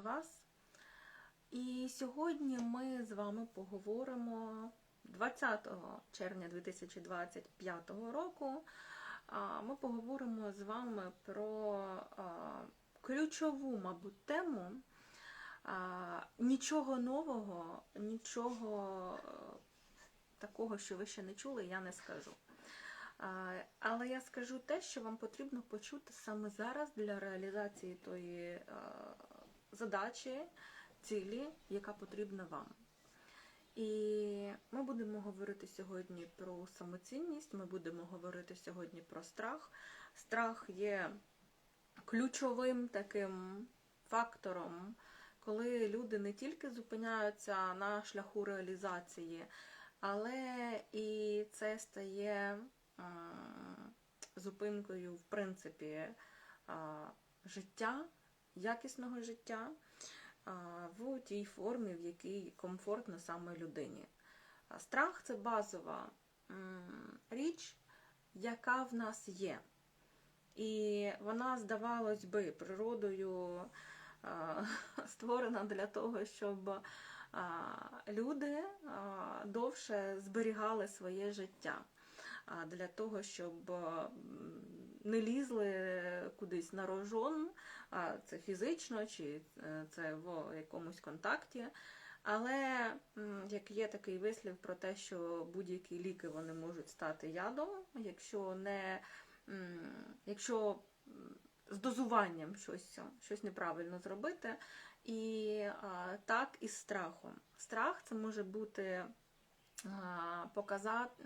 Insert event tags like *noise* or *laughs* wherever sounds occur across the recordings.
вас. І сьогодні ми з вами поговоримо 20 червня 2025 року. Ми поговоримо з вами про ключову, мабуть, тему. Нічого нового, нічого е, такого, що ви ще не чули, я не скажу. Але я скажу те, що вам потрібно почути саме зараз для реалізації тої е, задачі, цілі, яка потрібна вам. І ми будемо говорити сьогодні про самоцінність, ми будемо говорити сьогодні про страх. Страх є ключовим таким фактором, коли люди не тільки зупиняються на шляху реалізації, але і це стає зупинкою, в принципі, життя, якісного життя в тій формі, в якій комфортно саме людині. Страх це базова річ, яка в нас є. І вона, здавалось би, природою *laughs* створена для того, щоб люди довше зберігали своє життя. Для того, щоб не лізли кудись на рожон, а це фізично чи е, це в якомусь контакті. Але як є такий вислів про те, що будь-які ліки вони можуть стати ядом, якщо не якщо з дозуванням щось, щось неправильно зробити. І а, так і з страхом. Страх це може бути а, показати,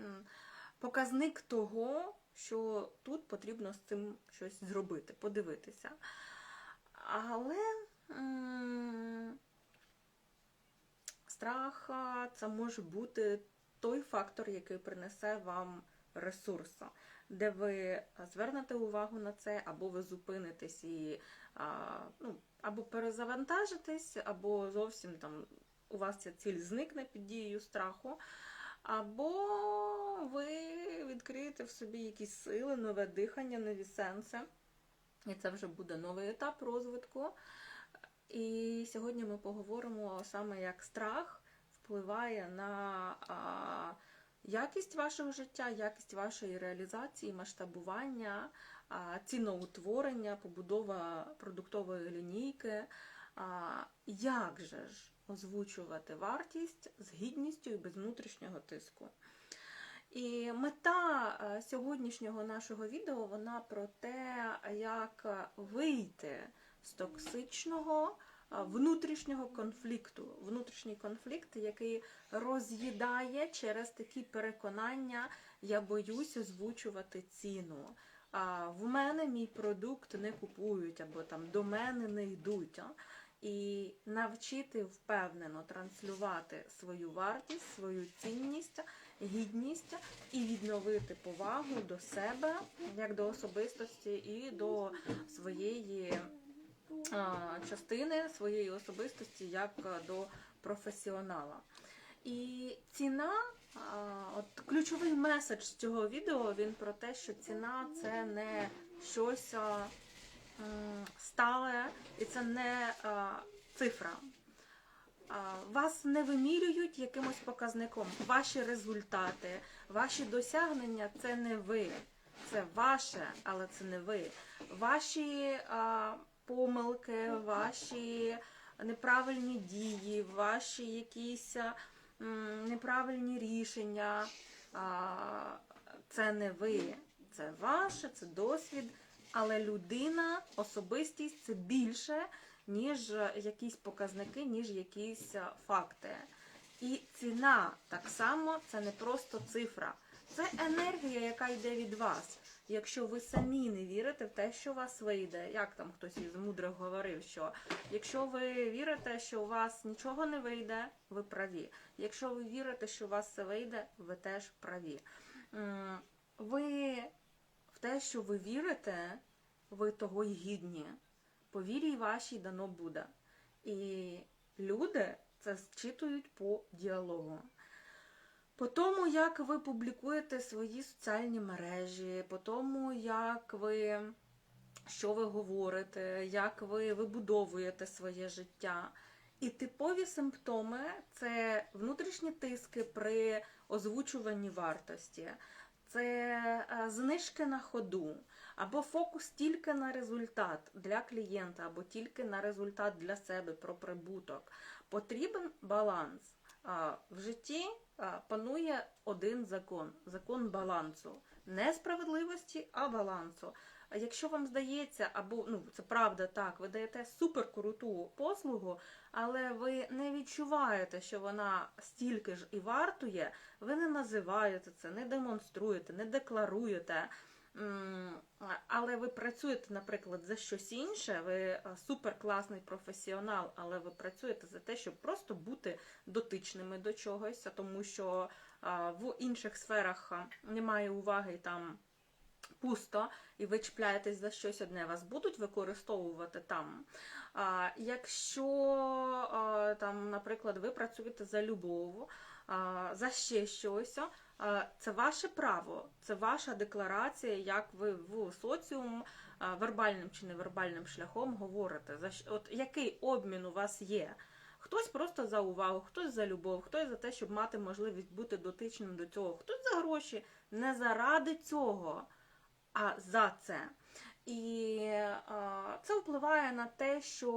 показник того, що тут потрібно з цим щось зробити, подивитися. Але страх це може бути той фактор, який принесе вам ресурс, де ви звернете увагу на це, або ви зупинитесь і ну, або перезавантажитесь, або зовсім там у вас ця ціль зникне під дією страху, або ви відкриєте в собі якісь сили, нове дихання, нові сенси. І це вже буде новий етап розвитку. І сьогодні ми поговоримо саме як страх впливає на якість вашого життя, якість вашої реалізації, масштабування, ціноутворення, побудова продуктової лінійки. Як же ж озвучувати вартість з гідністю і без внутрішнього тиску? І мета е, сьогоднішнього нашого відео вона про те, як вийти з токсичного е, внутрішнього конфлікту. Внутрішній конфлікт, який роз'їдає через такі переконання, я боюсь озвучувати ціну. В мене мій продукт не купують або там до мене не йдуть. І навчити впевнено транслювати свою вартість, свою цінність, гідність і відновити повагу до себе як до особистості і до своєї частини своєї особистості як до професіонала. І ціна, от ключовий меседж цього відео він про те, що ціна це не щось стале і це не а, цифра. Вас не вимірюють якимось показником. Ваші результати, ваші досягнення це не ви. Це ваше, але це не ви. Ваші а, помилки, ваші неправильні дії, ваші якісь м, неправильні рішення. А, це не ви. Це ваше, це досвід. Але людина, особистість це більше, ніж якісь показники, ніж якісь факти. І ціна так само це не просто цифра, це енергія, яка йде від вас. Якщо ви самі не вірите в те, що у вас вийде, як там хтось із мудрих говорив, що якщо ви вірите, що у вас нічого не вийде, ви праві. Якщо ви вірите, що у вас все вийде, ви теж праві. Ви те, що ви вірите, ви того й гідні. По вірі вашій дано буде. І люди це зчитують по діалогу. По тому, як ви публікуєте свої соціальні мережі, по тому, як ви що ви говорите, як ви вибудовуєте своє життя. І типові симптоми це внутрішні тиски при озвучуванні вартості, це е, знижки на ходу, або фокус тільки на результат для клієнта, або тільки на результат для себе про прибуток. Потрібен баланс. В житті панує один закон закон балансу. Не справедливості, а балансу. Якщо вам здається, або ну це правда так, ви даєте суперкруту послугу, але ви не відчуваєте, що вона стільки ж і вартує, ви не називаєте це, не демонструєте, не декларуєте. Але ви працюєте, наприклад, за щось інше, ви суперкласний професіонал, але ви працюєте за те, щоб просто бути дотичними до чогось, тому що в інших сферах немає уваги там пусто, і ви чіпляєтесь за щось одне, вас будуть використовувати там. А, якщо, там, наприклад, ви працюєте за любов, за ще щось, це ваше право, це ваша декларація, як ви в соціум вербальним чи невербальним шляхом говорите. За щ- от який обмін у вас є? Хтось просто за увагу, хтось за любов, хтось за те, щоб мати можливість бути дотичним до цього, хтось за гроші, не заради цього, а за це. І це впливає на те, що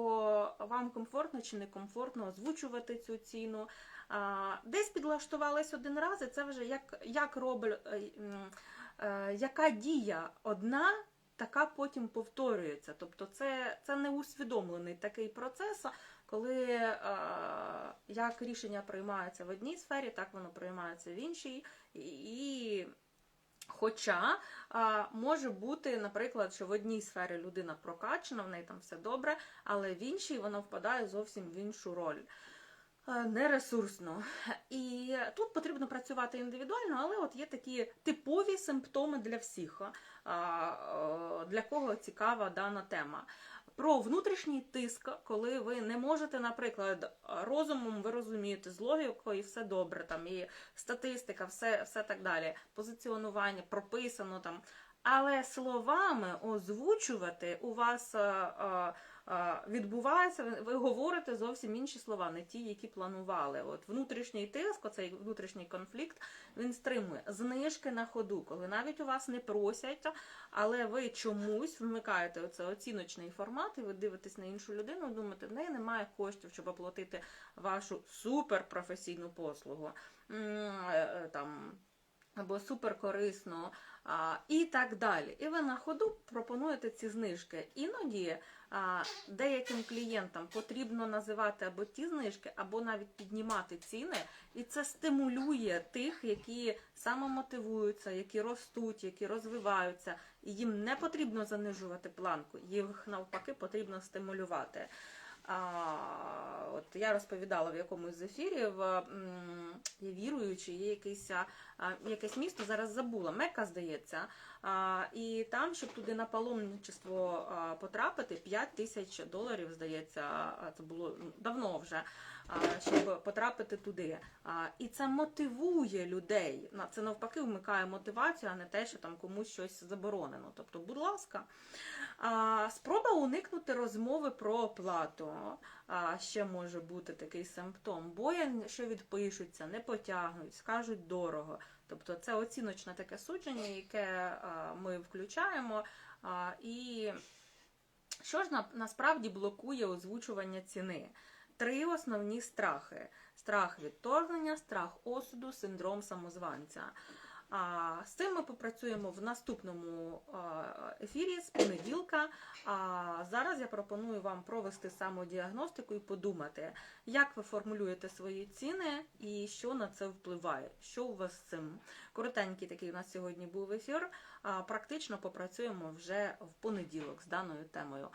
вам комфортно чи некомфортно озвучувати цю ціну. Десь підлаштувались один раз, і це вже як, як робить, е, е, яка дія одна, така потім повторюється. Тобто це, це не усвідомлений такий процес, коли е, як рішення приймається в одній сфері, так воно приймається в іншій. І Хоча а, може бути, наприклад, що в одній сфері людина прокачана, в неї там все добре, але в іншій вона впадає зовсім в іншу роль. Е, Нересурсно. І тут потрібно працювати індивідуально, але от є такі типові симптоми для всіх, е, для кого цікава дана тема. Про внутрішній тиск, коли ви не можете, наприклад, розумом ви розумієте, з логікою і все добре, там і статистика, все, все так далі, позиціонування прописано там. Але словами озвучувати у вас е, е, е, відбувається, ви- говорите зовсім інші слова, не ті, які планували. От внутрішній тиск, оцей внутрішній конфлікт, він стримує знижки на ходу, коли навіть у вас не просять, але ви чомусь вмикаєте оце оціночний формат, і ви дивитесь на іншу людину, думаєте, в неї немає коштів, щоб оплатити вашу суперпрофесійну послугу. Е, е, Там або суперкорисно, а, і так далі. І ви на ходу пропонуєте ці знижки. Іноді а, деяким клієнтам потрібно називати або ті знижки, або навіть піднімати ціни, і це стимулює тих, які самомотивуються, які ростуть, які розвиваються. І їм не потрібно занижувати планку, їх навпаки потрібно стимулювати. От я розповідала в якомусь з ефірів, м, є віруючі, є якийсь, якесь місто, зараз забула, Мека, здається. І там, щоб туди на паломничество потрапити, 5 тисяч доларів, здається, це було давно вже, щоб потрапити туди. І це мотивує людей. Це навпаки вмикає мотивацію, а не те, що там комусь щось заборонено. Тобто, будь ласка. Спроба уникнути розмови про оплату. Ще може бути такий симптом. Боязнь, що відпишуться, не потягнуть, скажуть дорого. Тобто це оціночне таке судження, яке ми включаємо. І що ж насправді блокує озвучування ціни? Три основні страхи: страх відторгнення, страх осуду, синдром самозванця. А, з цим ми попрацюємо в наступному ефірі з понеділка. А зараз я пропоную вам провести самодіагностику і подумати, як ви формулюєте свої ціни і що на це впливає. Що у вас з цим? Коротенький такий у нас сьогодні був ефір. А, практично попрацюємо вже в понеділок з даною темою.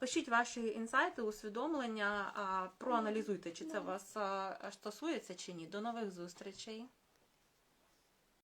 Пишіть ваші інсайти, усвідомлення, проаналізуйте, чи це вас стосується чи ні. До нових зустрічей.